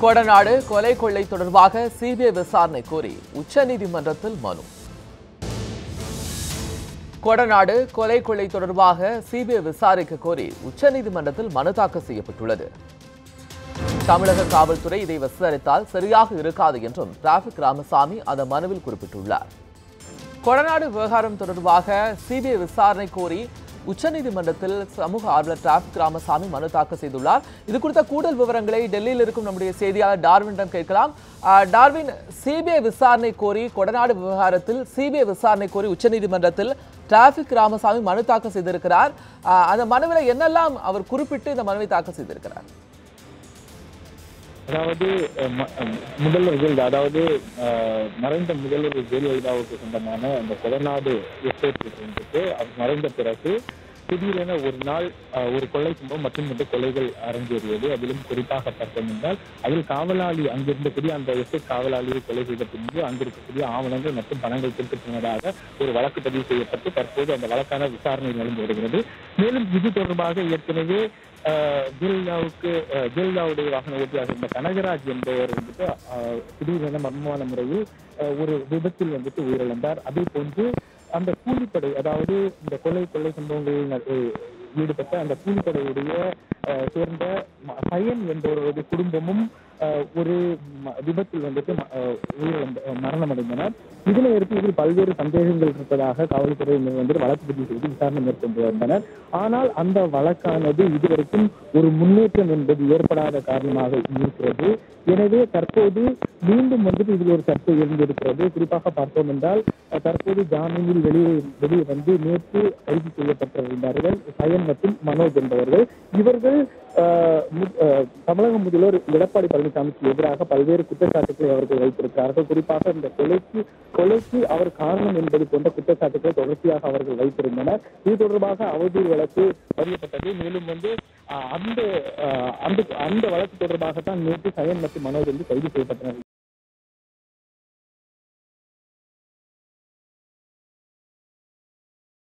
கொடநாடு கொலை கொள்ளை தொடர்பாக சிபிஐ விசாரணை கோரி உச்சநீதிமன்றத்தில் மனு. கொடநாடு கொலை கொள்ளை தொடர்பாக சிபிஐ விசாரிக்க கோரி உச்சநீதிமன்றத்தில் மனு தாக்கல் செய்யப்பட்டுள்ளது. தமிழக காவல்துறை இதை விசாரித்தால் சரியாக இருக்காது என்றும் டிராபிக் ராமசாமி அந்த மனுவில் குறிப்பிட்டுள்ளார். கொடநாடு விவகாரம் தொடர்பாக சிபிஐ விசாரணை கோரி உச்சநீதிமன்றத்தில் சமூக ஆர்வலர் டிராபிக் ராமசாமி மனு தாக்கல் செய்துள்ளார். இது குறித்த கூடுதல் விவரங்களை டெல்லியில் இருக்கும் நம்முடைய செய்தியாளர் டார்வினிடம் கேட்கலாம். டார்வின் சிபிஐ விசாரணை கோரி கொடநாடு விவகாரத்தில் சிபிஐ விசாரணை கோரி உச்சநீதிமன்றத்தில் டிராபிக் ராமசாமி மனு தாக்கல் செய்திருக்கிறார். அந்த மனுவில் என்னெல்லாம் அவர் குறிப்பிட்டு இந்த மனுவை தாக்கல் செய்திருக்கிறார்? அதாவது முதல்வர் ஜெயலலிதா அதாவது மறைந்த முதல்வர் ஜெயலலிதாவுக்கு சொந்தமான அந்த கொடநாடு எஸ்டேட் வந்துட்டு மறைந்த பிறகு திடீரென ஒரு நாள் அஹ், ஒரு கொள்ளை சம்பவம் மற்றும் இந்த கொலைகள் அரங்கேறியது. அதிலும் குறிப்பாக பார்த்தோம் அதில் காவலாளி அங்கிருந்தக்கூடிய அந்த எஸ்டேட் காவலாளியை கொலை செய்த பின்பு அங்கிருக்கக்கூடிய ஆவணங்கள் மற்றும் பணங்கள் திருட்டு ஒரு வழக்கு பதிவு செய்யப்பட்டு தற்போது அந்த வழக்கான விசாரணை நடந்து வருகிறது. மேலும் இது தொடர்பாக ஏற்கனவே ஆஹ் ஜெயலலிதாவுக்கு ஜெயலலிதாவுடைய வாகன ஓட்டியாக இருந்த கனகராஜ் என்பவர் வந்துட்டு திடீரென மர்மமான முறையில் ஒரு விபத்தில் வந்துட்டு உயிரிழந்தார். அதே போன்று அந்த கூலிப்படை அதாவது இந்த கொலை கொள்ளை சம்பவங்களில் ஈடுபட்ட அந்த கூலிப்படையுடைய சேர்ந்த ம- சயன் என்பவருடைய குடும்பமும் ஆஹ் ஒரு விபத்தில் வந்துட்டு உயிரிழந்த மரணமடைந்தனர். இதனையடுத்து இதில் பல்வேறு சந்தேகங்கள் இருப்பதாக காவல்துறையினர் வந்து வழக்கு பதிவு செய்து விசாரணை மேற்கொண்டு வந்தனர் ஆனால் அந்த வழக்கானது இதுவரைக்கும் ஒரு முன்னேற்றம் என்பது ஏற்படாத காரணமாக இருக்கிறது. எனவே தற்போது மீண்டும் வந்துட்டு இதில் ஒரு சர்ச்சை எழுந்திருக்கிறது. குறிப்பாக பார்த்தோம் என்றால் தற்போது ஜாமீனில் வெளியே வெளியே வந்து நேற்று கைது செய்யப்பட்டிருந்தார்கள். சயன் மற்றும் மனோஜ் என்பவர்கள். இவர்கள் தமிழக முதல்வர் எடப்பாடி பழனிசாமிக்கு எதிராக பல்வேறு குற்றச்சாட்டுகளை அவர்கள் வைத்திருக்கிறார்கள். குறிப்பாக இந்த கொலைக்கு கொலைக்கு அவர் காரணம் என்பது போன்ற குற்றச்சாட்டுகளை தொடர்ச்சியாக அவர்கள் வைத்திருந்தனர். இது தொடர்பாக அவதூறு வழக்கு பதியப்பட்டது. மேலும் வந்து அஹ், அந்த அந்த அந்த வழக்கு தொடர்பாகத்தான் நேற்று சயன் மற்றும் மனோஜ் வந்து கைது செய்யப்பட்டனர்.